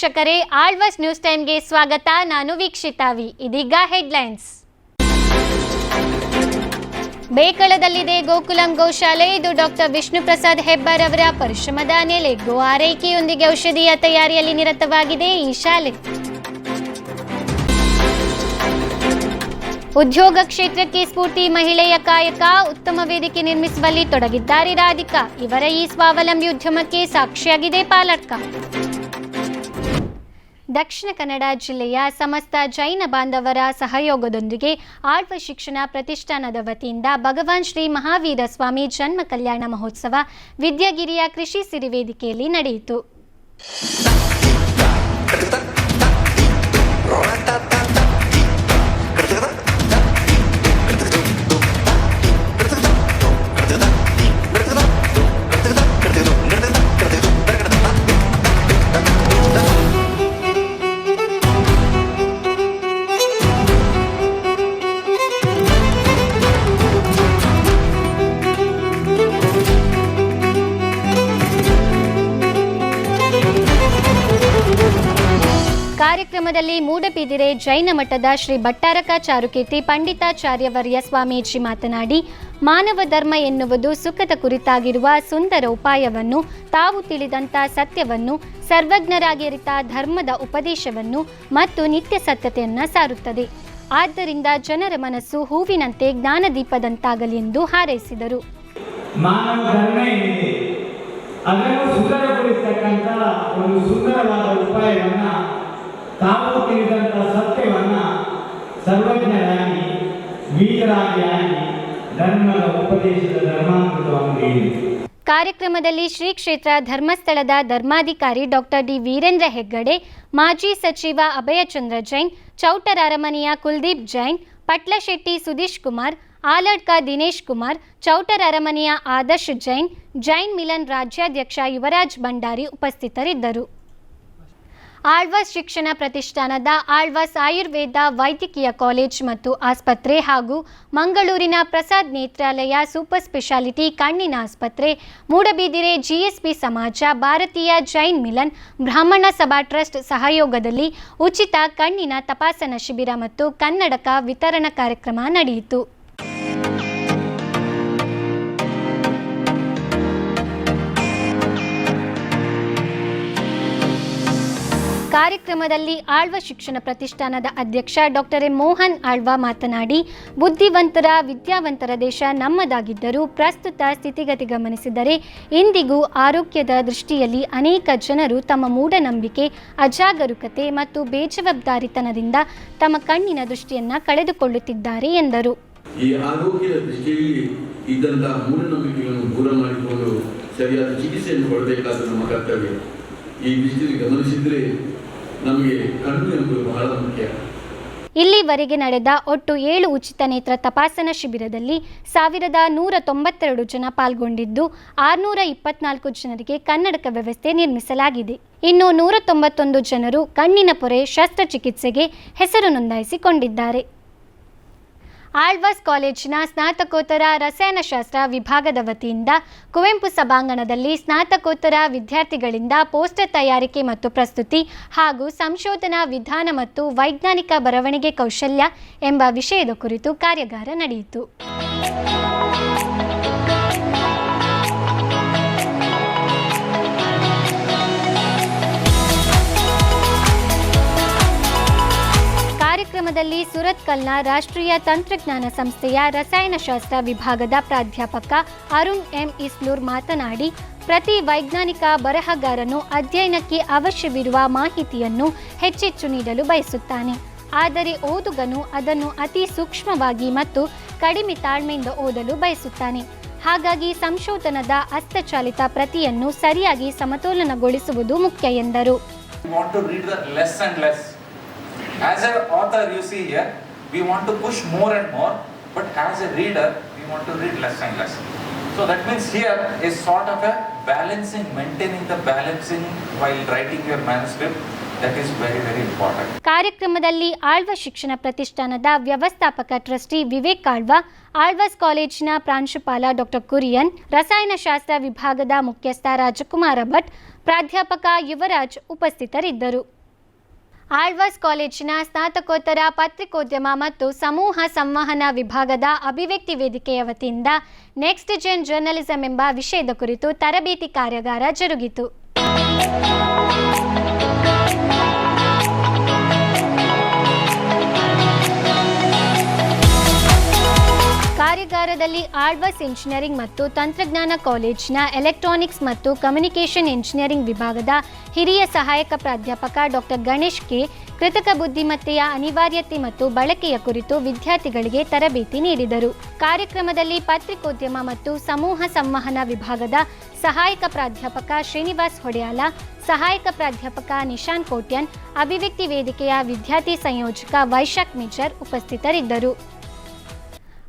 ವೀಕ್ಷಕರೇ, ಆಳ್ವಾಸ್ ನ್ಯೂಸ್ ಟೈಮ್ಗೆ ಸ್ವಾಗತ. ನಾನು ವೀಕ್ಷಿತಾವಿ. ಇದೀಗ ಹೆಡ್ಲೈನ್ಸ್. ಬೇಕಳದಲ್ಲಿದೆ ಗೋಕುಲಂ ಗೋಶಾಲೆ. ಇದು ಡಾಕ್ಟರ್ ವಿಷ್ಣು ಪ್ರಸಾದ್ ಹೆಬ್ಬಾರ್ ಅವರ ಪರಿಶ್ರಮದ ನೆಲೆ. ಗೋ ಆರೈಕೆಯೊಂದಿಗೆ ಔಷಧಿಯ ತಯಾರಿಯಲ್ಲಿ ನಿರತವಾಗಿದೆ ಈ ಶಾಲೆ. ಉದ್ಯೋಗ ಕ್ಷೇತ್ರಕ್ಕೆ ಸ್ಫೂರ್ತಿ ಮಹಿಳೆಯ ಕಾಯಕ. ಉತ್ತಮ ವೇದಿಕೆ ನಿರ್ಮಿಸುವಲ್ಲಿ ತೊಡಗಿದ್ದಾರೆ ರಾಧಿಕಾ. ಇವರ ಈ ಸ್ವಾವಲಂಬಿ ಉದ್ಯಮಕ್ಕೆ ಸಾಕ್ಷಿಯಾಗಿದೆ ಪಾಲಡ್ಕ ದಕ್ಷಿಣ ಕನ್ನಡ ಜಿಲ್ಲೆಯ ಸಮಸ್ತ ಜೈನ ಬಾಂಧವರ ಸಹಯೋಗದೊಂದಿಗೆ ಆಳ್ವ ಶಿಕ್ಷಣ ಪ್ರತಿಷ್ಠಾನದ ವತಿಯಿಂದ ಭಗವಾನ್ ಶ್ರೀ ಮಹಾವೀರ ಸ್ವಾಮಿ ಜನ್ಮ ಕಲ್ಯಾಣ ಮಹೋತ್ಸವ ವಿದ್ಯಾಗಿರಿಯ ಕೃಷಿ ಸಿರಿವೇದಿಕೆಯಲ್ಲಿ ನಡೆಯಿತು. ಕಾರ್ಯಕ್ರಮದಲ್ಲಿ ಮೂಡಬಿದಿರೆ ಜೈನ ಮಠದ ಶ್ರೀ ಭಟ್ಟಾರಕ ಚಾರುಕೀರ್ತಿ ಪಂಡಿತಾಚಾರ್ಯವರ್ಯ ಸ್ವಾಮೀಜಿ ಮಾತನಾಡಿ, ಮಾನವ ಧರ್ಮ ಎನ್ನುವುದು ಸುಖದ ಕುರಿತಾಗಿರುವ ಸುಂದರ ಉಪಾಯವನ್ನು, ತಾವು ತಿಳಿದಂಥ ಸತ್ಯವನ್ನು, ಸರ್ವಜ್ಞರಾಗಿ ಅರಿತ ಧರ್ಮದ ಉಪದೇಶವನ್ನು ಮತ್ತು ನಿತ್ಯ ಸತ್ಯತೆಯನ್ನು ಸಾರುತ್ತದೆ. ಆದ್ದರಿಂದ ಜನರ ಮನಸ್ಸು ಹೂವಿನಂತೆ ಜ್ಞಾನದೀಪದಂತಾಗಲಿ ಎಂದು ಹಾರೈಸಿದರು. ಅದನ್ನು ಸುಂದರಗೊಳಿಸ್ತಕ್ಕಂಥ ಒಂದು ಸುಂದರವಾದ ಉಪಾಯವನ್ನ ತಾವು ತಿಳಿದಂಥ ಸತ್ಯವನ್ನ ಸರ್ವಜ್ಞರಾಗಿ ವೀರರಾಗಿ ಆಗಿ ಧರ್ಮದ ಉಪದೇಶದ ಧರ್ಮಾಂತರವನ್ನು ಕಾರ್ಯಕ್ರಮದಲ್ಲಿ ಶ್ರೀ ಕ್ಷೇತ್ರ ಧರ್ಮಸ್ಥಳದ ಧರ್ಮಾಧಿಕಾರಿ ಡಾಕ್ಟರ್ ಡಿ ವೀರೇಂದ್ರ ಹೆಗ್ಗಡೆ, ಮಾಜಿ ಸಚಿವ ಅಭಯಚಂದ್ರ ಜೈನ್, ಚೌಟರ ಅರಮನೆಯ ಕುಲ್ದೀಪ್ ಜೈನ್, ಪಟ್ಲಶೆಟ್ಟಿ ಸುದೀಶ್ ಕುಮಾರ್, ಆಲಡ್ಕ ದಿನೇಶ್ ಕುಮಾರ್, ಚೌಟರ ಅರಮನೆಯ ಆದರ್ಶ್ ಜೈನ್ ಜೈನ್ ಮಿಲನ್ ರಾಜ್ಯಾಧ್ಯಕ್ಷ ಯುವರಾಜ್ ಭಂಡಾರಿ ಉಪಸ್ಥಿತರಿದ್ದರು. ಆಳ್ವಾಸ್ ಶಿಕ್ಷಣ ಪ್ರತಿಷ್ಠಾನದ ಆಳ್ವಾಸ್ ಆಯುರ್ವೇದ ವೈದ್ಯಕೀಯ ಕಾಲೇಜ್ ಮತ್ತು ಆಸ್ಪತ್ರೆ ಹಾಗೂ ಮಂಗಳೂರಿನ ಪ್ರಸಾದ್ ನೇತ್ರಾಲಯ ಸೂಪರ್ ಸ್ಪೆಷಾಲಿಟಿ ಕಣ್ಣಿನ ಆಸ್ಪತ್ರೆ, ಮೂಡಬಿದಿರೆ ಜಿಎಸ್ಪಿ ಸಮಾಜ, ಭಾರತೀಯ ಜೈನ್ ಮಿಲನ್, ಬ್ರಾಹ್ಮಣ ಸಭಾ ಟ್ರಸ್ಟ್ ಸಹಯೋಗದಲ್ಲಿ ಉಚಿತ ಕಣ್ಣಿನ ತಪಾಸಣಾ ಶಿಬಿರ ಮತ್ತು ಕನ್ನಡಕ ವಿತರಣಾ ಕಾರ್ಯಕ್ರಮ ನಡೆಯಿತು. ಕಾರ್ಯಕ್ರಮದಲ್ಲಿ ಆಳ್ವ ಶಿಕ್ಷಣ ಪ್ರತಿಷ್ಠಾನದ ಅಧ್ಯಕ್ಷ ಡಾಕ್ಟರ್ ಮೋಹನ್ ಆಳ್ವ ಮಾತನಾಡಿ, ಬುದ್ಧಿವಂತರ, ವಿದ್ಯಾವಂತರ ದೇಶ ನಮ್ಮದಾಗಿದ್ದರೂ ಪ್ರಸ್ತುತ ಸ್ಥಿತಿಗತಿ ಗಮನಿಸಿದರೆ ಇಂದಿಗೂ ಆರೋಗ್ಯದ ದೃಷ್ಟಿಯಲ್ಲಿ ಅನೇಕ ಜನರು ತಮ್ಮ ಮೂಢನಂಬಿಕೆ, ಅಜಾಗರೂಕತೆ ಮತ್ತು ಬೇಜವಾಬ್ದಾರಿತನದಿಂದ ತಮ್ಮ ಕಣ್ಣಿನ ದೃಷ್ಟಿಯನ್ನು ಕಳೆದುಕೊಳ್ಳುತ್ತಿದ್ದಾರೆ ಎಂದರು. ಈ ಆರೋಗ್ಯದ ದೃಷ್ಟಿಯಲ್ಲಿ ಇದ್ದಂತಹ ಮೂಢನಂಬಿಕೆಗಳನ್ನು ಸರಿಯಾದ ಚಿಕಿತ್ಸೆಯನ್ನು ಕೊಡಬೇಕಾದ ನಮ್ಮ ಕರ್ತವ್ಯ. ಈ ದೃಷ್ಟಿಯಲ್ಲಿ ಗಮನಿಸಿದ್ರೆ ನಮಗೆ ಕಣ್ಣು ಎಂಬುದು ಬಹಳ ಮುಖ್ಯ. ಇಲ್ಲಿವರೆಗೆ ನಡೆದ ಒಟ್ಟು ಏಳು ಉಚಿತ ನೇತ್ರ ತಪಾಸಣಾ ಶಿಬಿರದಲ್ಲಿ ಸಾವಿರದ ನೂರ ತೊಂಬತ್ತೆರಡು ಜನ ಪಾಲ್ಗೊಂಡಿದ್ದು ಆರುನೂರ ಇಪ್ಪತ್ನಾಲ್ಕು ಜನರಿಗೆ ಕನ್ನಡಕ ವ್ಯವಸ್ಥೆ ನಿರ್ಮಿಸಲಾಗಿದೆ. ಇನ್ನು ನೂರ ತೊಂಬತ್ತೊಂದು ಜನರು ಕಣ್ಣಿನ ಪೊರೆ ಶಸ್ತ್ರಚಿಕಿತ್ಸೆಗೆ ಹೆಸರು ನೋಂದಾಯಿಸಿಕೊಂಡಿದ್ದಾರೆ. ಆಳ್ವಾಸ್ ಕಾಲೇಜಿನ ಸ್ನಾತಕೋತ್ತರ ರಸಾಯನಶಾಸ್ತ್ರ ವಿಭಾಗದ ವತಿಯಿಂದ ಕುವೆಂಪು ಸಭಾಂಗಣದಲ್ಲಿ ಸ್ನಾತಕೋತ್ತರ ವಿದ್ಯಾರ್ಥಿಗಳಿಂದ ಪೋಸ್ಟರ್ ತಯಾರಿಕೆ ಮತ್ತು ಪ್ರಸ್ತುತಿ ಹಾಗೂ ಸಂಶೋಧನಾ ವಿಧಾನ ಮತ್ತು ವೈಜ್ಞಾನಿಕ ಬರವಣಿಗೆ ಕೌಶಲ್ಯ ಎಂಬ ವಿಷಯದ ಕುರಿತು ಕಾರ್ಯಾಗಾರ ನಡೆಯಿತು. ಕಾರ್ಯಕ್ರಮದಲ್ಲಿ ಸುರತ್ಕಲ್ನ ರಾಷ್ಟ್ರೀಯ ತಂತ್ರಜ್ಞಾನ ಸಂಸ್ಥೆಯ ರಸಾಯನಶಾಸ್ತ್ರ ವಿಭಾಗದ ಪ್ರಾಧ್ಯಾಪಕ ಅರುಣ್ ಎಂ ಇಸ್ಲೂರ್ ಮಾತನಾಡಿ, ಪ್ರತಿ ವೈಜ್ಞಾನಿಕ ಬರಹಗಾರನು ಅಧ್ಯಯನಕ್ಕೆ ಅವಶ್ಯವಿರುವ ಮಾಹಿತಿಯನ್ನು ಹೆಚ್ಚೆಚ್ಚು ನೀಡಲು ಬಯಸುತ್ತಾನೆ. ಆದರೆ ಓದುಗನು ಅದನ್ನು ಅತಿ ಸೂಕ್ಷ್ಮವಾಗಿ ಮತ್ತು ಕಡಿಮೆ ತಾಳ್ಮೆಯಿಂದ ಓದಲು ಬಯಸುತ್ತಾನೆ. ಹಾಗಾಗಿ ಸಂಶೋಧನದ ಹಸ್ತಚಾಲಿತ ಪ್ರತಿಯನ್ನು ಸರಿಯಾಗಿ ಸಮತೋಲನಗೊಳಿಸುವುದು ಮುಖ್ಯ ಎಂದರು. As an author, you see here, we want to push more and more, but as a reader, we want to read less and less. So that means here is sort of a balancing, maintaining the balancing while writing your manuscript. ಕಾರ್ಯಕ್ರಮದಲ್ಲಿ ಆಳ್ವ ಶಿಕ್ಷಣ ಪ್ರತಿಷ್ಠಾನದ ವ್ಯವಸ್ಥಾಪಕ trustee Vivek Alva Alva's ಕಾಲೇಜಿನ ಪ್ರಾಂಶುಪಾಲ doctor Kurian ರಸಾಯನಶಾಸ್ತ್ರ ವಿಭಾಗದ ಮುಖ್ಯಸ್ಥ ರಾಜಕುಮಾರ ಭಟ್ ಪ್ರಾಧ್ಯಾಪಕ ಯುವರಾಜ್ ಉಪಸ್ಥಿತರಿದ್ದರು ಆಳ್ವಾಸ್ ಕಾಲೇಜಿನ ಸ್ನಾತಕೋತ್ತರ ಪತ್ರಿಕೋದ್ಯಮ ಮತ್ತು ಸಮೂಹ ಸಂವಹನ ವಿಭಾಗದ ಅಭಿವ್ಯಕ್ತಿ ವೇದಿಕೆಯ ವತಿಯಿಂದ ನೆಕ್ಸ್ಟ್ ಜೆನ್ ಜರ್ನಲಿಸಂ ಎಂಬ ವಿಷಯದ ಕುರಿತು ತರಬೇತಿ ಕಾರ್ಯಾಗಾರ ಜರುಗಿತು. ಕಾರ್ಯಾಗಾರದಲ್ಲಿ ಆಳ್ವಾಸ್ ಇಂಜಿನಿಯರಿಂಗ್ ಮತ್ತು ತಂತ್ರಜ್ಞಾನ ಕಾಲೇಜಿನ ಎಲೆಕ್ಟ್ರಾನಿಕ್ಸ್ ಮತ್ತು ಕಮ್ಯುನಿಕೇಷನ್ ಇಂಜಿನಿಯರಿಂಗ್ ವಿಭಾಗದ ಹಿರಿಯ ಸಹಾಯಕ ಪ್ರಾಧ್ಯಾಪಕ ಡಾಕ್ಟರ್ ಗಣೇಶ್ ಕೆ. ಕೃತಕ ಬುದ್ಧಿಮತ್ತೆಯ ಅನಿವಾರ್ಯತೆ ಮತ್ತು ಬಳಕೆಯ ಕುರಿತು ವಿದ್ಯಾರ್ಥಿಗಳಿಗೆ ತರಬೇತಿ ನೀಡಿದರು. ಕಾರ್ಯಕ್ರಮದಲ್ಲಿ ಪತ್ರಿಕೋದ್ಯಮ ಮತ್ತು ಸಮೂಹ ಸಂವಹನ ವಿಭಾಗದ ಸಹಾಯಕ ಪ್ರಾಧ್ಯಾಪಕ ಶ್ರೀನಿವಾಸ್ ಹೊಡೆಯಾಲ, ಸಹಾಯಕ ಪ್ರಾಧ್ಯಾಪಕ ನಿಶಾನ್ ಕೋಟ್ಯನ್, ಅಭಿವ್ಯಕ್ತಿ ವೇದಿಕೆಯ ವಿದ್ಯಾರ್ಥಿ ಸಂಯೋಜಕ ವೈಶಾಖ್ ಮಿಜರ್ ಉಪಸ್ಥಿತರಿದ್ದರು.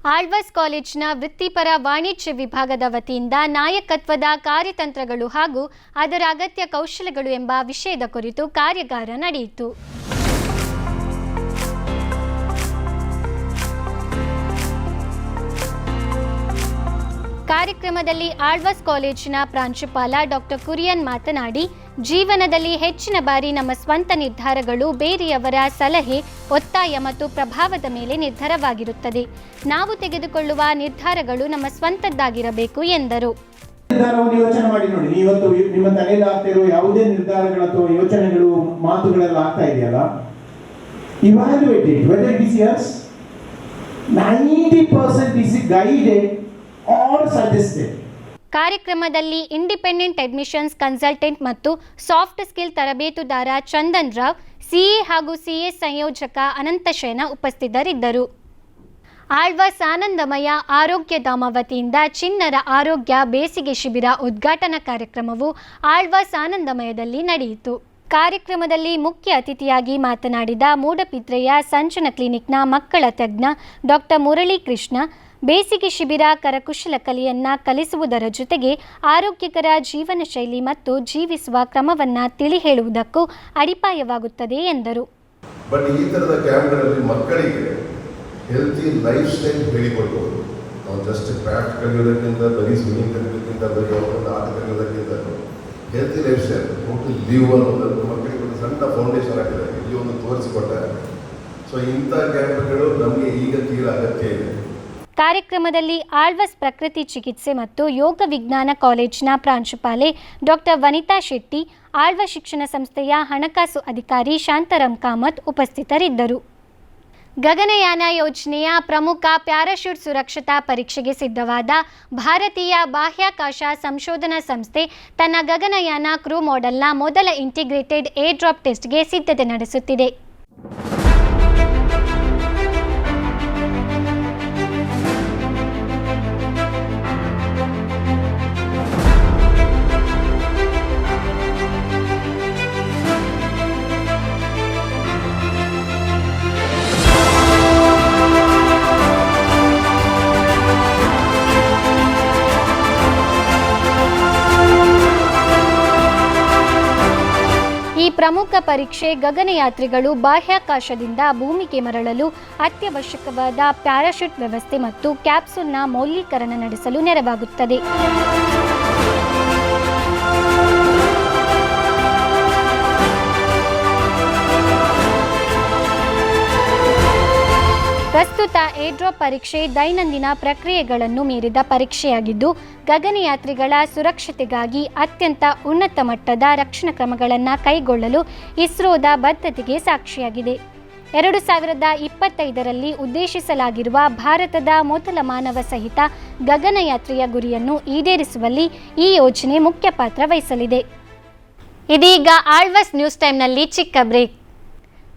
ಆಳ್ವಾಸ್ ಕಾಲೇಜಿನ ವೃತ್ತಿಪರ ವಾಣಿಜ್ಯ ವಿಭಾಗದ ವತಿಯಿಂದ ನಾಯಕತ್ವದ ಕಾರ್ಯತಂತ್ರಗಳು ಹಾಗೂ ಅದರ ಅಗತ್ಯ ಕೌಶಲಗಳು ಎಂಬ ವಿಷಯದ ಕುರಿತು ಕಾರ್ಯಾಗಾರ ನಡೆಯಿತು. ಕಾರ್ಯಕ್ರಮದಲ್ಲಿ ಆಳ್ವಾಸ್ ಕಾಲೇಜಿನ ಪ್ರಾಂಶುಪಾಲ ಡಾಕ್ಟರ್ ಕುರಿಯನ್ ಮಾತನಾಡಿ ಜೀವನದಲ್ಲಿ ಹೆಚ್ಚಿನ ಬಾರಿ ನಮ್ಮ ಸ್ವಂತ ನಿರ್ಧಾರಗಳು, ಬೇರೆಯವರ ಸಲಹೆ, ಒತ್ತಾಯ ಮತ್ತು ಪ್ರಭಾವದ ಮೇಲೆ ನಿರ್ಧಾರವಾಗಿರುತ್ತದೆ. ನಾವು ತೆಗೆದುಕೊಳ್ಳುವ ನಿರ್ಧಾರಗಳು ನಮ್ಮ ಸ್ವಂತದ್ದಾಗಿರಬೇಕು ಎಂದರು. ನಿರ್ಧಾರವನ್ನು ಯೋಚನೆ ಮಾಡಿ ನೋಡಿ. ಇವತ್ತು ನಿಮ್ಮ ತಲೆಯಲ್ಲಿ ಆಗ್ತಾ ಇರೋ ಯಾವುದೇ ನಿರ್ಧಾರಗಳು ಅಥವಾ ಯೋಚನೆಗಳು, ಮಾತುಗಳೆಲ್ಲ ಆಗ್ತಾ ಇದೆಯಲ್ಲ? Evaluate it whether it is yours ninety percent is guided or suggested ಕಾರ್ಯಕ್ರಮದಲ್ಲಿ ಇಂಡಿಪೆಂಡೆಂಟ್ ಅಡ್ಮಿಷನ್ಸ್ ಕನ್ಸಲ್ಟೆಂಟ್ ಮತ್ತು ಸಾಫ್ಟ್ ಸ್ಕಿಲ್ ತರಬೇತುದಾರ ಚಂದನ್ ರಾವ್, ಸಿಇ ಹಾಗೂ ಸಿಎ ಸಂಯೋಜಕ ಅನಂತಶಯನ ಉಪಸ್ಥಿತರಿದ್ದರು. ಆಳ್ವಾಸ್ ಆನಂದಮಯ ಆರೋಗ್ಯಧಾಮ ವತಿಯಿಂದ ಚಿನ್ನರ ಆರೋಗ್ಯ ಬೇಸಿಗೆ ಶಿಬಿರ ಉದ್ಘಾಟನಾ ಕಾರ್ಯಕ್ರಮವು ಆಳ್ವಾಸ್ ಆನಂದಮಯದಲ್ಲಿ ನಡೆಯಿತು. ಕಾರ್ಯಕ್ರಮದಲ್ಲಿ ಮುಖ್ಯ ಅತಿಥಿಯಾಗಿ ಮಾತನಾಡಿದ ಮೂಡಬಿದ್ರೆಯ ಸಂಚನ ಕ್ಲಿನಿಕ್ನ ಮಕ್ಕಳ ತಜ್ಞ ಡಾಕ್ಟರ್ ಮುರಳಿ ಕೃಷ್ಣ ಬೇಸಿಗೆ ಶಿಬಿರ, ಕರಕುಶಲ ಕಲೆಯನ್ನ ಕಲಿಸುವುದರ ಜೊತೆಗೆ ಆರೋಗ್ಯಕರ ಜೀವನ ಶೈಲಿ ಮತ್ತು ಜೀವಿಸುವ ಕ್ರಮವನ್ನು ತಿಳಿ ಹೇಳುವುದಕ್ಕೂ ಅಡಿಪಾಯವಾಗುತ್ತದೆ ಎಂದರು. ಬಟ್ ಈ ಥರದ ಕ್ಯಾಂಪ್ಗಳಲ್ಲಿ ಮಕ್ಕಳಿಗೆ ಹೆಲ್ತಿ ಲೈಫ್ ಸ್ಟೈಲ್ ಹೇಳಿಕೊಡ್ಬೋದು. ನಾವು ಜಸ್ಟ್ ಕ್ರಾಫ್ಟ್ ಕಲಿಯೋದಕ್ಕಿಂತ ಬರೀ ಸ್ವಿಮ್ಮಿಂಗ್ ಕಲಿಯೋದಕ್ಕಿಂತ ಬರೀ ಒಂದು ಆಟ ಕಲಿಯೋದಕ್ಕಿಂತ healthy lifestyle total live ಅನ್ನೋದನ್ನು ಮಕ್ಕಳಿಗೆ ಒಂದು ಸಣ್ಣ ಫೌಂಡೇಶನ್ ಆಗಿದೆ ಇಲ್ಲಿ ಒಂದು ತೋರಿಸಿಕೊಟ್ಟಾರೆ. ಸೊ ಇಂಥ ಕ್ಯಾಂಪ್ಗಳು ನಮಗೆ ಈಗ ತೀರಾ ಅಗತ್ಯ ಇದೆ. ಕಾರ್ಯಕ್ರಮದಲ್ಲಿ ಆಳ್ವಸ್ ಪ್ರಕೃತಿ ಚಿಕಿತ್ಸೆ ಮತ್ತು ಯೋಗ ವಿಜ್ಞಾನ ಕಾಲೇಜಿನ ಪ್ರಾಂಶುಪಾಲೆ ಡಾಕ್ಟರ್ ವನಿತಾ ಶೆಟ್ಟಿ, ಆಳ್ವ ಶಿಕ್ಷಣ ಸಂಸ್ಥೆಯ ಹಣಕಾಸು ಅಧಿಕಾರಿ ಶಾಂತಾರಾಮ್ ಕಾಮತ್ ಉಪಸ್ಥಿತರಿದ್ದರು. ಗಗನಯಾನ ಯೋಜನೆಯ ಪ್ರಮುಖ ಪ್ಯಾರಾಶೂಟ್ ಸುರಕ್ಷತಾ ಪರೀಕ್ಷೆಗೆ ಸಿದ್ಧವಾದ ಭಾರತೀಯ ಬಾಹ್ಯಾಕಾಶ ಸಂಶೋಧನಾ ಸಂಸ್ಥೆ ತನ್ನ ಗಗನಯಾನ ಕ್ರೂ ಮಾಡೆಲ್ನ ಮೊದಲ ಇಂಟಿಗ್ರೇಟೆಡ್ ಏರ್ ಡ್ರಾಪ್ ಟೆಸ್ಟ್ಗೆ ಸಿದ್ಧತೆ ನಡೆಸುತ್ತಿದೆ. ಪ್ರಮುಖ ಪರೀಕ್ಷೆ ಗಗನಯಾತ್ರಿಗಳು ಬಾಹ್ಯಾಕಾಶದಿಂದ ಭೂಮಿಗೆ ಮರಳಲು ಅತ್ಯವಶ್ಯಕವಾದ ಪ್ಯಾರಾಶೂಟ್ ವ್ಯವಸ್ಥೆ ಮತ್ತು ಕ್ಯಾಪ್ಸೂಲ್ನ ಮೌಲ್ಯೀಕರಣ ನಡೆಸಲು ನೆರವಾಗುತ್ತದೆ. ಪ್ರಸ್ತುತ ಏಡ್ರೋ ಪರೀಕ್ಷೆ, ದೈನಂದಿನ ಪ್ರಕ್ರಿಯೆಗಳನ್ನು ಮೀರಿದ ಪರೀಕ್ಷೆಯಾಗಿದ್ದು, ಗಗನಯಾತ್ರಿಗಳ ಸುರಕ್ಷತೆಗಾಗಿ ಅತ್ಯಂತ ಉನ್ನತ ಮಟ್ಟದ ರಕ್ಷಣಾ ಕ್ರಮಗಳನ್ನು ಕೈಗೊಳ್ಳಲು ಇಸ್ರೋದ ಬದ್ಧತೆಗೆ ಸಾಕ್ಷಿಯಾಗಿದೆ. ಎರಡು ಸಾವಿರದ ಇಪ್ಪತ್ತೈದರಲ್ಲಿ ಉದ್ದೇಶಿಸಲಾಗಿರುವ ಭಾರತದ ಮೊದಲ ಮಾನವ ಸಹಿತ ಗಗನಯಾತ್ರೆಯ ಗುರಿಯನ್ನು ಈಡೇರಿಸುವಲ್ಲಿ ಈ ಯೋಜನೆ ಮುಖ್ಯ ಪಾತ್ರ ವಹಿಸಲಿದೆ. ಇದೀಗ ಆಳ್ವಸ್ ನ್ಯೂಸ್ ಟೈಮ್ನಲ್ಲಿ ಚಿಕ್ಕ ಬ್ರೇಕ್.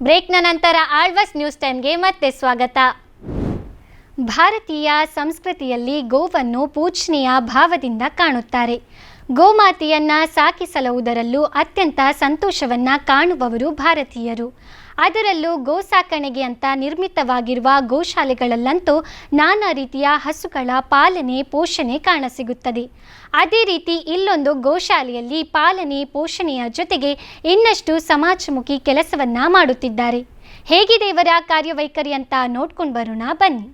ಬ್ರೇಕ್ನ ನಂತರ ಆಳ್ವಸ್ ನ್ಯೂಸ್ ಟೈಮ್ಗೆ ಮತ್ತೆ ಸ್ವಾಗತ. ಭಾರತೀಯ ಸಂಸ್ಕೃತಿಯಲ್ಲಿ ಗೋವನ್ನು ಪೂಜನೀಯ ಭಾವದಿಂದ ಕಾಣುತ್ತಾರೆ. ಗೋಮಾತೆಯನ್ನ ಸಾಕಿಸಲುವುದರಲ್ಲೂ ಅತ್ಯಂತ ಸಂತೋಷವನ್ನ ಕಾಣುವವರು ಭಾರತೀಯರು. ಅದರಲ್ಲೂ ಗೋ ಸಾಕಣೆಗೆ ಅಂತ ನಿರ್ಮಿತವಾಗಿರುವ ಗೋಶಾಲೆಗಳಲ್ಲಂತೂ ನಾನಾ ರೀತಿಯ ಹಸುಗಳ ಪಾಲನೆ, ಪೋಷಣೆ ಕಾಣಸಿಗುತ್ತದೆ. ಅದೇ ರೀತಿ ಇಲ್ಲೊಂದು ಗೋಶಾಲೆಯಲ್ಲಿ ಪಾಲನೆ, ಪೋಷಣೆಯ ಜೊತೆಗೆ ಇನ್ನಷ್ಟು ಸಮಾಜಮುಖಿ ಕೆಲಸವನ್ನ ಮಾಡುತ್ತಿದ್ದಾರೆ. ಹೇಗಿದೆ ಇವರ ಕಾರ್ಯವೈಖರಿ ಅಂತ ನೋಡ್ಕೊಂಡು ಬರೋಣ, ಬನ್ನಿ.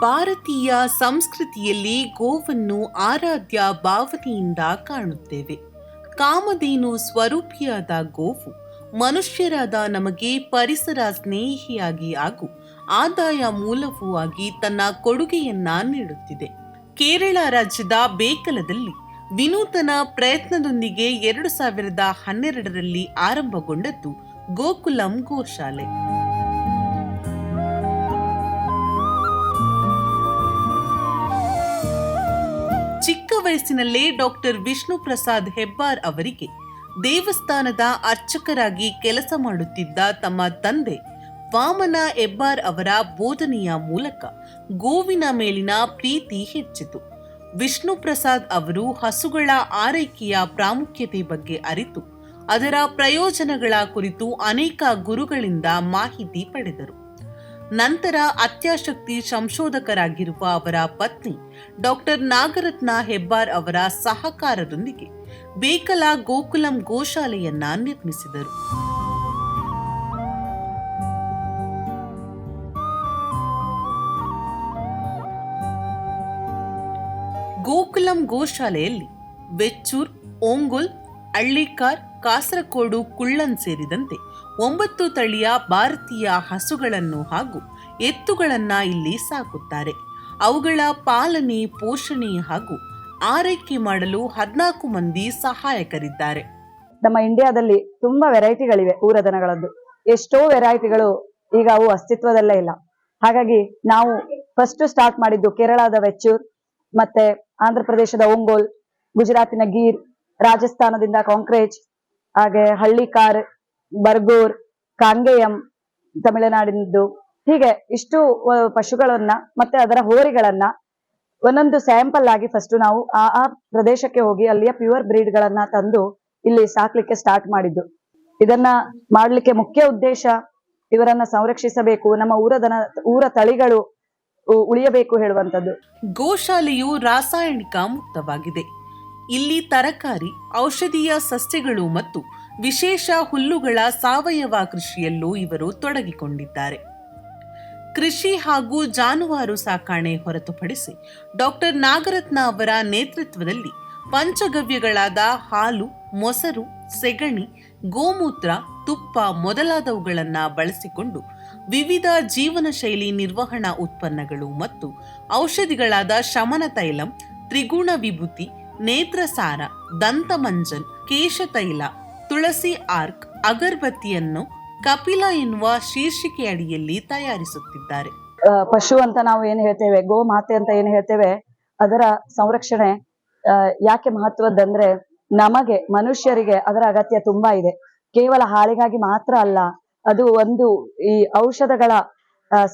ಭಾರತೀಯ ಸಂಸ್ಕೃತಿಯಲ್ಲಿ ಗೋವನ್ನು ಆರಾಧ್ಯ ಭಾವನೆಯಿಂದ ಕಾಣುತ್ತೇವೆ. ಕಾಮಧೇನು ಸ್ವರೂಪಿಯಾದ ಗೋವು ಮನುಷ್ಯರಾದ ನಮಗೆ ಪರಿಸರ ಸ್ನೇಹಿಯಾಗಿ ಹಾಗೂ ಆದಾಯ ಮೂಲವೂ ಆಗಿ ತನ್ನ ಕೊಡುಗೆಯನ್ನ ನೀಡುತ್ತಿದೆ. ಕೇರಳ ರಾಜ್ಯದ ಬೇಕಲದಲ್ಲಿ ವಿನೂತನ ಪ್ರಯತ್ನದೊಂದಿಗೆ ಎರಡು ಸಾವಿರದ ಹನ್ನೆರಡರಲ್ಲಿ ಆರಂಭಗೊಂಡದ್ದು ಗೋಕುಲಂ ಗೋಶಾಲೆ. ವಯಸ್ಸಿನಲ್ಲೇ ಡಾಕ್ಟರ್ ವಿಷ್ಣು ಪ್ರಸಾದ್ ಹೆಬ್ಬಾರ್ ಅವರಿಗೆ ದೇವಸ್ಥಾನದ ಅರ್ಚಕರಾಗಿ ಕೆಲಸ ಮಾಡುತ್ತಿದ್ದ ತಮ್ಮ ತಂದೆ ವಾಮನ ಹೆಬ್ಬಾರ್ ಅವರ ಬೋಧನೆಯ ಮೂಲಕ ಗೋವಿನ ಮೇಲಿನ ಪ್ರೀತಿ ಹೆಚ್ಚಿತು. ವಿಷ್ಣು ಪ್ರಸಾದ್ ಅವರು ಹಸುಗಳ ಆರೈಕೆಯ ಪ್ರಾಮುಖ್ಯತೆ ಬಗ್ಗೆ ಅರಿತು, ಅದರ ಪ್ರಯೋಜನಗಳ ಕುರಿತು ಅನೇಕ ಗುರುಗಳಿಂದ ಮಾಹಿತಿ ಪಡೆದರು. ನಂತರ ಅತ್ಯಾಶಕ್ತಿ ಸಂಶೋಧಕರಾಗಿರುವ ಅವರ ಪತ್ನಿ ಡಾಕ್ಟರ್ ನಾಗರತ್ನ ಹೆಬ್ಬಾರ್ ಅವರ ಸಹಕಾರದೊಂದಿಗೆ ಬೇಕಲ ಗೋಕುಲಂ ಗೋಶಾಲೆಯನ್ನ ನಿರ್ಮಿಸಿದರು. ಗೋಕುಲಂ ಗೋಶಾಲೆಯಲ್ಲಿ ವೆಚ್ಚೂರ್, ಓಂಗುಲ್, ಹಳ್ಳಿಕಾರ್ ಕಾಸರಕೋಡು ಕುಳ್ಳನ್ ಸೇರಿದಂತೆ ಒಂಬತ್ತು ತಳಿಯ ಭಾರತೀಯ ಹಸುಗಳನ್ನು ಹಾಗೂ ಎತ್ತುಗಳನ್ನು ಇಲ್ಲಿ ಸಾಕುತ್ತಾರೆ. ಅವುಗಳ ಪಾಲನೆ, ಪೋಷಣೆ ಹಾಗೂ ಆರೈಕೆ ಮಾಡಲು ಹದಿನಾಲ್ಕು ಮಂದಿ ಸಹಾಯಕರಿದ್ದಾರೆ. ನಮ್ಮ ಇಂಡಿಯಾದಲ್ಲಿ ತುಂಬಾ ವೆರೈಟಿಗಳಿವೆ ಊರ ದನಗಳದ್ದು ಎಷ್ಟೋ ವೆರೈಟಿಗಳು ಈಗ ಅವು ಅಸ್ತಿತ್ವದಲ್ಲೇ ಇಲ್ಲ. ಹಾಗಾಗಿ ನಾವು ಫಸ್ಟ್ ಸ್ಟಾರ್ಟ್ ಮಾಡಿದ್ದು ಕೇರಳದ ವೆಚ್ಚೂರ್, ಮತ್ತೆ ಆಂಧ್ರ ಪ್ರದೇಶದ ಒಂಗೋಲ್, ಗುಜರಾತಿನ ಗೀರ್, ರಾಜಸ್ಥಾನದಿಂದ ಕಾಂಕ್ರೇಜ್, ಹಾಗೆ ಹಳ್ಳಿಕಾರ್ ಬರ್ಗೂರ್, ಕಾಂಗೇಯಂ, ತಮಿಳುನಾಡಿನದ್ದು. ಹೀಗೆ ಇಷ್ಟು ಪಶುಗಳನ್ನ ಮತ್ತೆ ಅದರ ಹೋರಿಗಳನ್ನ ಒಂದೊಂದು ಸ್ಯಾಂಪಲ್ ಆಗಿ ಫಸ್ಟ್ ನಾವು ಆ ಆ ಪ್ರದೇಶಕ್ಕೆ ಹೋಗಿ ಅಲ್ಲಿಯ ಪ್ಯೂರ್ ಬ್ರೀಡ್ ಗಳನ್ನ ತಂದು ಇಲ್ಲಿ ಸಾಕ್ಲಿಕ್ಕೆ ಸ್ಟಾರ್ಟ್ ಮಾಡಿದ್ದು. ಇದನ್ನ ಮಾಡ್ಲಿಕ್ಕೆ ಮುಖ್ಯ ಉದ್ದೇಶ ಇವರನ್ನ ಸಂರಕ್ಷಿಸಬೇಕು, ನಮ್ಮ ಊರದನ, ಊರ ತಳಿಗಳು ಉಳಿಯಬೇಕು ಹೇಳುವಂತದ್ದು ಗೋಶಾಲೆಯು ರಾಸಾಯನಿಕ ಮುಕ್ತವಾಗಿದೆ. ಇಲ್ಲಿ ತರಕಾರಿ, ಔಷಧೀಯ ಸಸ್ಯಗಳು ಮತ್ತು ವಿಶೇಷ ಹುಲ್ಲುಗಳ ಸಾವಯವ ಕೃಷಿಯಲ್ಲೂ ಇವರು ತೊಡಗಿಕೊಂಡಿದ್ದಾರೆ. ಕೃಷಿ ಹಾಗೂ ಜಾನುವಾರು ಸಾಕಾಣೆ ಹೊರತುಪಡಿಸಿ ಡಾಕ್ಟರ್ ನಾಗರತ್ನ ಅವರ ನೇತೃತ್ವದಲ್ಲಿ ಪಂಚಗವ್ಯಗಳಾದ ಹಾಲು, ಮೊಸರು, ಸೆಗಣಿ, ಗೋಮೂತ್ರ, ತುಪ್ಪ ಮೊದಲಾದವುಗಳನ್ನು ಬಳಸಿಕೊಂಡು ವಿವಿಧ ಜೀವನ ಶೈಲಿ ನಿರ್ವಹಣಾ ಉತ್ಪನ್ನಗಳು ಮತ್ತು ಔಷಧಿಗಳಾದ ಶಮನ ತೈಲಂ ತ್ರಿಗುಣ ವಿಭೂತಿ ನೇತ್ರಸಾರ, ದಂತಮಂಜನ್, ಕೇಶತೈಲ ತುಳಸಿ ಆರ್ಕ್ ಅಗರಬತ್ತಿಯನ್ನು ಕಪಿಲ ಎನ್ನುವ ಶೀರ್ಷಿಕೆ ಅಡಿಯಲ್ಲಿ ತಯಾರಿಸುತ್ತಿದ್ದಾರೆ. ಪಶು ಅಂತ ನಾವು ಏನ್ ಹೇಳ್ತೇವೆ, ಗೋ ಮಾತೆ ಅಂತ ಏನ್ ಹೇಳ್ತೇವೆ, ಅದರ ಸಂರಕ್ಷಣೆ ಯಾಕೆ ಮಹತ್ವದ್ದಂದ್ರೆ ನಮಗೆ, ಮನುಷ್ಯರಿಗೆ ಅದರ ಅಗತ್ಯ ತುಂಬಾ ಇದೆ. ಕೇವಲ ಹಾಳಿಗಾಗಿ ಮಾತ್ರ ಅಲ್ಲ, ಅದು ಒಂದು ಈ ಔಷಧಗಳ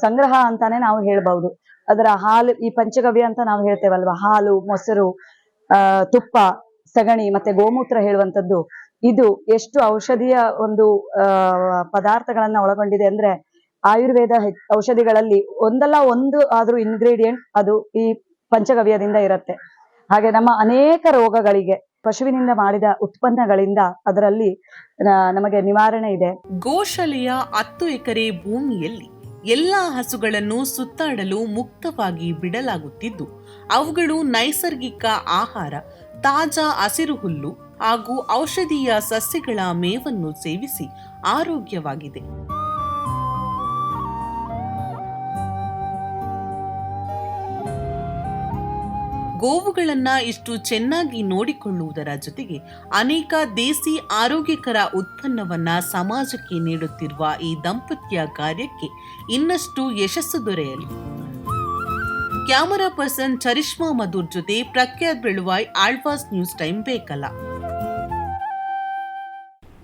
ಸಂಗ್ರಹ ಅಂತಾನೆ ನಾವು ಹೇಳ್ಬಹುದು ಅದರ ಹಾಲು, ಈ ಪಂಚಗವ್ಯ ಅಂತ ನಾವು ಹೇಳ್ತೇವಲ್ವಾ, ಹಾಲು, ಮೊಸರು ತುಪ್ಪ, ಸಗಣಿ ಮತ್ತೆ ಗೋಮೂತ್ರ ಹೇಳುವಂತದ್ದು ಇದು ಎಷ್ಟು ಔಷಧಿಯ ಒಂದು ಪದಾರ್ಥಗಳನ್ನ ಒಳಗೊಂಡಿದೆ ಅಂದ್ರೆ ಆಯುರ್ವೇದ ಔಷಧಿಗಳಲ್ಲಿ ಒಂದಲ್ಲ ಒಂದು ಆದ್ರೂ ಇಂಗ್ರೀಡಿಯೆಂಟ್ ಅದು ಈ ಪಂಚಗವ್ಯದಿಂದ ಇರುತ್ತೆ. ಹಾಗೆ ನಮ್ಮ ಅನೇಕ ರೋಗಗಳಿಗೆ, ಪಶುವಿನಿಂದ ಮಾಡಿದ ಉತ್ಪನ್ನಗಳಿಂದ ಅದರಲ್ಲಿ ನಮಗೆ ನಿವಾರಣೆ ಇದೆ. ಗೋಶಾಲೆಯ ಹತ್ತು ಎಕರೆ ಭೂಮಿಯಲ್ಲಿ ಎಲ್ಲಾ ಹಸುಗಳನ್ನು ಸುತ್ತಾಡಲು ಮುಕ್ತವಾಗಿ ಬಿಡಲಾಗುತ್ತಿದ್ದು, ಅವುಗಳು ನೈಸರ್ಗಿಕ ಆಹಾರ, ತಾಜಾ ಹಸಿರು ಹುಲ್ಲು ಹಾಗೂ ಔಷಧೀಯ ಸಸ್ಯಗಳ ಮೇವನ್ನು ಸೇವಿಸಿ ಆರೋಗ್ಯವಾಗಿದೆ. ಗೋವುಗಳನ್ನು ಇಷ್ಟು ಚೆನ್ನಾಗಿ ನೋಡಿಕೊಳ್ಳುವುದರ ಜೊತೆಗೆ ಅನೇಕ ದೇಸಿ ಆರೋಗ್ಯಕರ ಉತ್ಪನ್ನವನ್ನು ಸಮಾಜಕ್ಕೆ ನೀಡುತ್ತಿರುವ ಈ ದಂಪತಿಯ ಕಾರ್ಯಕ್ಕೆ ಇನ್ನಷ್ಟು ಯಶಸ್ಸು ದೊರೆಯಲಿ. ಕ್ಯಾಮರಾ ಪರ್ಸನ್ ಚರಿಷ್ಮಾ ಮಧುರ್ ಜೊತೆ ಪ್ರಖ್ಯಾತ್ ಬೆಳುವಾಯ್ ಆಳ್ವಾಸ್ ನ್ಯೂಸ್ ಟೈಮ್ ಬೇಕಲ್ಲ.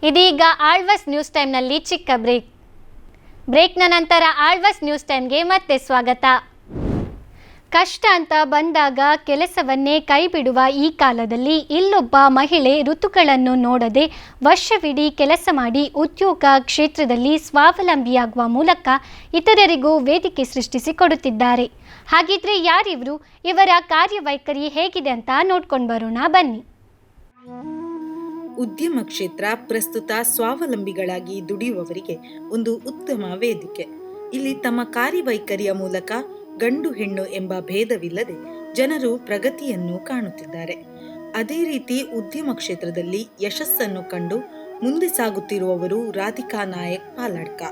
ಇದೀಗ ಆಳ್ವಸ್ ನ್ಯೂಸ್ ಟೈಮ್ನಲ್ಲಿ ಚಿಕ್ಕ ಬ್ರೇಕ್. ಬ್ರೇಕ್ನ ನಂತರ ಆಳ್ವಸ್ ನ್ಯೂಸ್ ಟೈಮ್ಗೆ ಮತ್ತೆ ಸ್ವಾಗತ. ಕಷ್ಟ ಅಂತ ಬಂದಾಗ ಕೆಲಸವನ್ನೇ ಕೈಬಿಡುವ ಈ ಕಾಲದಲ್ಲಿ ಇಲ್ಲೊಬ್ಬ ಮಹಿಳೆ ಋತುಗಳನ್ನು ನೋಡದೆ ವರ್ಷವಿಡೀ ಕೆಲಸ ಮಾಡಿ ಉದ್ಯೋಗ ಕ್ಷೇತ್ರದಲ್ಲಿ ಸ್ವಾವಲಂಬಿಯಾಗುವ ಮೂಲಕ ಇತರರಿಗೂ ವೇದಿಕೆ ಸೃಷ್ಟಿಸಿ ಕೊಡುತ್ತಿದ್ದಾರೆ ಹಾಗಿದ್ರೆ ಯಾರಿವರು ಇವರ ಕಾರ್ಯವೈಖರಿ ಹೇಗಿದೆ ಅಂತ ನೋಡ್ಕೊಂಡು ಬರೋಣ ಬನ್ನಿ. ಉದ್ಯಮ ಕ್ಷೇತ್ರ ಪ್ರಸ್ತುತ ಸ್ವಾವಲಂಬಿಗಳಾಗಿ ದುಡಿಯುವವರಿಗೆ ಒಂದು ಉತ್ತಮ ವೇದಿಕೆ. ಇಲ್ಲಿ ತಮ್ಮ ಕಾರ್ಯವೈಖರಿಯ ಮೂಲಕ ಗಂಡು ಹೆಣ್ಣು ಎಂಬ ಭೇದವಿಲ್ಲದೆ ಜನರು ಪ್ರಗತಿಯನ್ನು ಕಾಣುತ್ತಿದ್ದಾರೆ. ಅದೇ ರೀತಿ ಉದ್ಯಮ ಕ್ಷೇತ್ರದಲ್ಲಿ ಯಶಸ್ಸನ್ನು ಕಂಡು ಮುಂದೆ ಸಾಗುತ್ತಿರುವವರು ರಾಧಿಕಾ ನಾಯಕ್ ಪಾಲಡ್ಕ.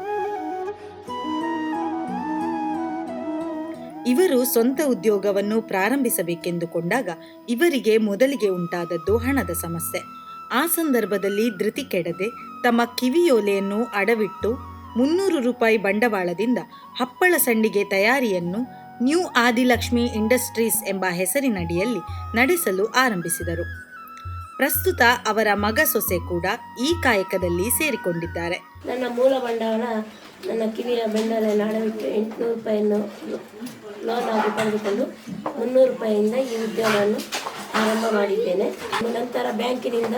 ಇವರು ಸ್ವಂತ ಉದ್ಯೋಗವನ್ನು ಪ್ರಾರಂಭಿಸಬೇಕೆಂದುಕೊಂಡಾಗ ಇವರಿಗೆ ಮೊದಲಿಗೆ ಉಂಟಾದದ್ದು ಹಣದ ಸಮಸ್ಯೆ. ಆ ಸಂದರ್ಭದಲ್ಲಿ ಧೃತಿ ಕೆಡದೆ ತಮ್ಮ ಕಿವಿಯೋಲೆಯನ್ನು ಅಡವಿಟ್ಟು ಮುನ್ನೂರು ರೂಪಾಯಿ ಬಂಡವಾಳದಿಂದ ಹಪ್ಪಳ ಸಂಡಿಗೆ ತಯಾರಿಯನ್ನು ನ್ಯೂ ಆದಿಲಕ್ಷ್ಮಿ ಇಂಡಸ್ಟ್ರೀಸ್ ಎಂಬ ಹೆಸರಿನಡಿಯಲ್ಲಿ ನಡೆಸಲು ಆರಂಭಿಸಿದರು. ಪ್ರಸ್ತುತ ಅವರ ಮಗ ಸೊಸೆ ಕೂಡ ಈ ಕಾಯಕದಲ್ಲಿ ಸೇರಿಕೊಂಡಿದ್ದಾರೆ. ನನ್ನ ಮೂಲ ಬಂಡವಾಳ ನನ್ನ ಕಿವಿಯ ಬೆಂಡಲೆಯನ್ನು ಅಡವಿಟ್ಟು ಎಂಟುನೂರು ರೂಪಾಯಿಯನ್ನು ಲೋನ್ ಆಗಿ ಪಡೆದುಕೊಂಡು ಮುನ್ನೂರು ರೂಪಾಯಿಯಿಂದ ಈ ಉದ್ಯೋಗವನ್ನು ಆರಂಭ ಮಾಡಿದ್ದೇನೆ. ನಂತರ ಬ್ಯಾಂಕಿನಿಂದ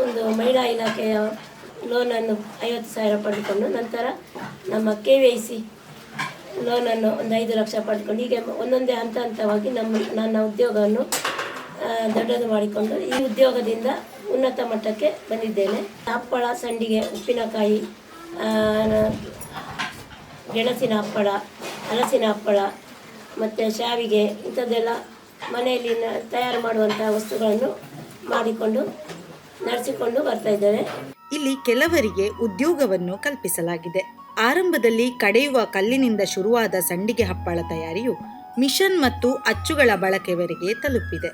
ಒಂದು ಮಹಿಳಾ ಇಲಾಖೆಯ ಲೋನನ್ನು ಐವತ್ತು ಸಾವಿರ ಪಡೆದುಕೊಂಡು ನಂತರ ನಮ್ಮ ಕೆ ವೈ ಸಿ ಲೋನನ್ನು ಒಂದು ಐದು ಲಕ್ಷ ಪಡೆದುಕೊಂಡು ಹೀಗೆ ಒಂದೊಂದೇ ಹಂತ ಹಂತವಾಗಿ ನಮ್ಮ ನನ್ನ ಉದ್ಯೋಗವನ್ನು ದೊಡ್ಡದು ಮಾಡಿಕೊಂಡು ಈ ಉದ್ಯೋಗದಿಂದ ಉನ್ನತ ಮಟ್ಟಕ್ಕೆ ಬಂದಿದ್ದೇನೆ. ಹಪ್ಪಳ, ಸಂಡಿಗೆ, ಉಪ್ಪಿನಕಾಯಿ ಗೆಣಸಿನ ಹಪ್ಪಳ, ಹಲಸಿನ ಹಪ್ಪಳ, ಮತ್ತು ಶಾವಿಗೆ ಇಂಥದ್ದೆಲ್ಲ ಮನೆಯಲ್ಲಿ ತಯಾರು ಮಾಡುವಂಥ ವಸ್ತುಗಳನ್ನು ಮಾಡಿಕೊಂಡು ನಡೆಸಿಕೊಂಡು ಬರ್ತಾ ಇದ್ದಾರೆ. ಇಲ್ಲಿ ಕೆಲವರಿಗೆ ಉದ್ಯೋಗವನ್ನು ಕಲ್ಪಿಸಲಾಗಿದೆ. ಆರಂಭದಲ್ಲಿ ಕಡೆಯುವ ಕಲ್ಲಿನಿಂದ ಶುರುವಾದ ಸಂಡಿಗೆ ಹಪ್ಪಳ ತಯಾರಿಯು ಮಿಷನ್ ಮತ್ತು ಅಚ್ಚುಗಳ ಬಳಕೆವರೆಗೆ ತಲುಪಿದೆ.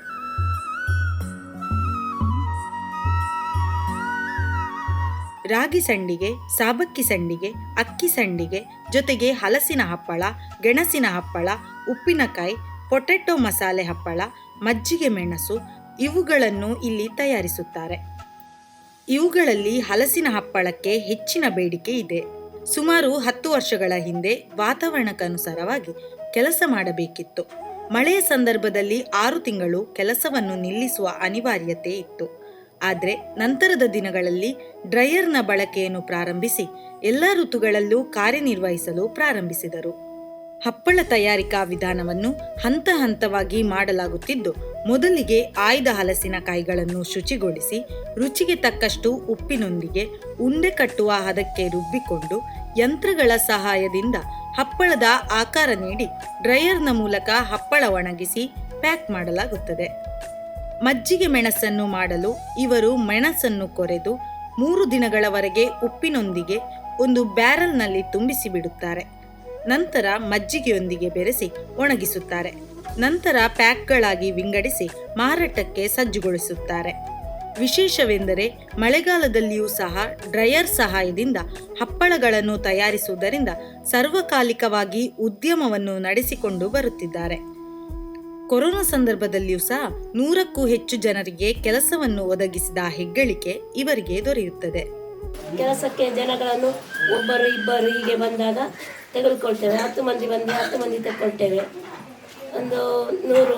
ರಾಗಿ ಸಂಡಿಗೆ, ಸಾಬಕ್ಕಿ ಸಂಡಿಗೆ, ಅಕ್ಕಿ ಸಂಡಿಗೆ, ಜೊತೆಗೆ ಹಲಸಿನ ಹಪ್ಪಳ, ಗೆಣಸಿನ ಹಪ್ಪಳ, ಉಪ್ಪಿನಕಾಯಿ, ಪೊಟೆಟೊ ಮಸಾಲೆ ಹಪ್ಪಳ, ಮಜ್ಜಿಗೆ ಮೆಣಸು ಇವುಗಳನ್ನು ಇಲ್ಲಿ ತಯಾರಿಸುತ್ತಾರೆ. ಇವುಗಳಲ್ಲಿ ಹಲಸಿನ ಹಪ್ಪಳಕ್ಕೆ ಹೆಚ್ಚಿನ ಬೇಡಿಕೆ ಇದೆ. ಸುಮಾರು ಹತ್ತು ವರ್ಷಗಳ ಹಿಂದೆ ವಾತಾವರಣಕ್ಕನುಸಾರವಾಗಿ ಕೆಲಸ ಮಾಡಬೇಕಿತ್ತು. ಮಳೆಯ ಸಂದರ್ಭದಲ್ಲಿ ಆರು ತಿಂಗಳು ಕೆಲಸವನ್ನು ನಿಲ್ಲಿಸುವ ಅನಿವಾರ್ಯತೆ ಇತ್ತು. ಆದರೆ ನಂತರದ ದಿನಗಳಲ್ಲಿ ಡ್ರೈಯರ್ನ ಬಳಕೆಯನ್ನು ಪ್ರಾರಂಭಿಸಿ ಎಲ್ಲ ಋತುಗಳಲ್ಲೂ ಕಾರ್ಯನಿರ್ವಹಿಸಲು ಪ್ರಾರಂಭಿಸಿದರು. ಹಪ್ಪಳ ತಯಾರಿಕಾ ವಿಧಾನವನ್ನು ಹಂತ ಹಂತವಾಗಿ ಮಾಡಲಾಗುತ್ತಿದ್ದು, ಮೊದಲಿಗೆ ಆಯ್ದ ಹಲಸಿನಕಾಯಿಗಳನ್ನು ಶುಚಿಗೊಳಿಸಿ, ರುಚಿಗೆ ತಕ್ಕಷ್ಟು ಉಪ್ಪಿನೊಂದಿಗೆ ಉಂಡೆ ಕಟ್ಟುವ ಹದಕ್ಕೆ ರುಬ್ಬಿಕೊಂಡು ಯಂತ್ರಗಳ ಸಹಾಯದಿಂದ ಹಪ್ಪಳದ ಆಕಾರ ನೀಡಿ ಡ್ರೈಯರ್ನ ಮೂಲಕ ಹಪ್ಪಳ ಒಣಗಿಸಿ ಪ್ಯಾಕ್ ಮಾಡಲಾಗುತ್ತದೆ. ಮಜ್ಜಿಗೆ ಮೆಣಸನ್ನು ಮಾಡಲು ಇವರು ಮೆಣಸನ್ನು ಕೊರೆದು ಮೂರು ದಿನಗಳವರೆಗೆ ಉಪ್ಪಿನೊಂದಿಗೆ ಒಂದು ಬ್ಯಾರಲ್ನಲ್ಲಿ ತುಂಬಿಸಿ ಬಿಡುತ್ತಾರೆ. ನಂತರ ಮಜ್ಜಿಗೆಯೊಂದಿಗೆ ಬೆರೆಸಿ ಒಣಗಿಸುತ್ತಾರೆ. ನಂತರ ಪ್ಯಾಕ್ಗಳಾಗಿ ವಿಂಗಡಿಸಿ ಮಾರಾಟಕ್ಕೆ ಸಜ್ಜುಗೊಳಿಸುತ್ತಾರೆ. ವಿಶೇಷವೆಂದರೆ ಮಳೆಗಾಲದಲ್ಲಿಯೂ ಸಹ ಡ್ರೈಯರ್ ಸಹಾಯದಿಂದ ಹಪ್ಪಳಗಳನ್ನು ತಯಾರಿಸುವುದರಿಂದ ಸರ್ವಕಾಲಿಕವಾಗಿ ಉದ್ಯಮವನ್ನು ನಡೆಸಿಕೊಂಡು ಬರುತ್ತಿದ್ದಾರೆ. ಕೊರೋನಾ ಸಂದರ್ಭದಲ್ಲಿಯೂ ಸಹ ನೂರಕ್ಕೂ ಹೆಚ್ಚು ಜನರಿಗೆ ಕೆಲಸವನ್ನು ಒದಗಿಸಿದ ಹೆಗ್ಗಳಿಕೆ ಇವರಿಗೆ ದೊರೆಯುತ್ತದೆ. ಕೆಲಸಕ್ಕೆ ಜನಗಳನ್ನು ಒಬ್ಬರು ಇಬ್ಬರು ಹೀಗೆ ಬಂದಾಗ ತೆಗೆದುಕೊಳ್ತೇವೆ. ಹತ್ತು ಮಂದಿ ಬಂದು ಹತ್ತು ಮಂದಿ ತೆಗೆದುಕೊಳ್ತೇವೆ. ಒಂದು ನೂರು,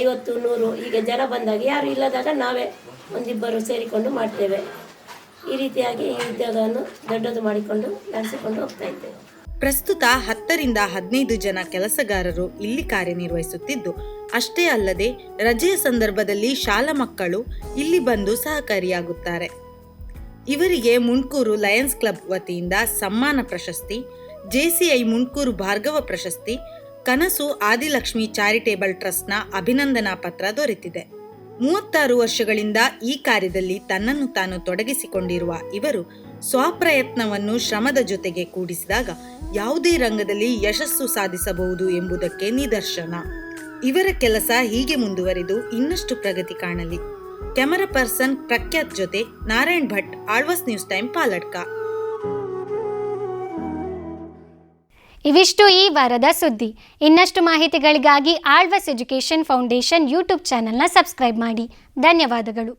ಐವತ್ತು, ನೂರು ಈಗ ಜನ ಬಂದಾಗ ಯಾರು ಇಲ್ಲದಾಗ ನಾವೇ ಒಂದಿಬ್ಬರು ಸೇರಿಕೊಂಡು ಮಾಡ್ತೇವೆ. ಈ ರೀತಿಯಾಗಿ ಈ ಉದ್ಯೋಗವನ್ನು ದೊಡ್ಡದು ಮಾಡಿಕೊಂಡು ನಡೆಸಿಕೊಂಡು ಹೋಗ್ತಾ ಇದ್ದೇವೆ. ಪ್ರಸ್ತುತ ಹತ್ತರಿಂದ ಹದಿನೈದು ಜನ ಕೆಲಸಗಾರರು ಇಲ್ಲಿ ಕಾರ್ಯನಿರ್ವಹಿಸುತ್ತಿದ್ದು, ಅಷ್ಟೇ ಅಲ್ಲದೆ ರಜೆಯ ಸಂದರ್ಭದಲ್ಲಿ ಶಾಲಾ ಮಕ್ಕಳು ಇಲ್ಲಿ ಬಂದು ಸಹಕಾರಿಯಾಗುತ್ತಾರೆ. ಇವರಿಗೆ ಮುಣ್ಕೂರು ಲಯನ್ಸ್ ಕ್ಲಬ್ ವತಿಯಿಂದ ಸಮ್ಮಾನ ಪ್ರಶಸ್ತಿ ಜೆಸಿಐ ಮುಣ್ಕೂರು ಭಾರ್ಗವ ಪ್ರಶಸ್ತಿ, ಕನಸು ಆದಿಲಕ್ಷ್ಮಿ ಚಾರಿಟೇಬಲ್ ಟ್ರಸ್ಟ್ನ ಅಭಿನಂದನಾ ಪತ್ರ ದೊರೆತಿದೆ. ಮೂವತ್ತಾರು ವರ್ಷಗಳಿಂದ ಈ ಕಾರ್ಯದಲ್ಲಿ ತನ್ನನ್ನು ತಾನು ತೊಡಗಿಸಿಕೊಂಡಿರುವ ಇವರು ಸ್ವಪ್ರಯತ್ನವನ್ನು ಶ್ರಮದ ಜೊತೆಗೆ ಕೂಡಿಸಿದಾಗ ಯಾವುದೇ ರಂಗದಲ್ಲಿ ಯಶಸ್ಸು ಸಾಧಿಸಬಹುದು ಎಂಬುದಕ್ಕೆ ನಿದರ್ಶನ. ಇವರ ಕೆಲಸ ಹೀಗೆ ಮುಂದುವರಿದು ಇನ್ನಷ್ಟು ಪ್ರಗತಿ ಕಾಣಲಿ. ಕ್ಯಾಮರಾ ಪರ್ಸನ್ ಪ್ರಖ್ಯಾತ್ ಜೊತೆ ನಾರಾಯಣ್ ಭಟ್, ಆಳ್ವಾಸ್ ನ್ಯೂಸ್ ಟೈಮ್ ಪಾಲಡ್ಕ. ಇವಿಷ್ಟು ಈ ವಾರದ ಸುದ್ದಿ. ಇನ್ನಷ್ಟು ಮಾಹಿತಿಗಳಿಗಾಗಿ ಆಳ್ವಸ್ ಎಜುಕೇಷನ್ ಫೌಂಡೇಶನ್ ಯೂಟ್ಯೂಬ್ ಚಾನೆಲ್ನ ಸಬ್ಸ್ಕ್ರೈಬ್ ಮಾಡಿ. ಧನ್ಯವಾದಗಳು.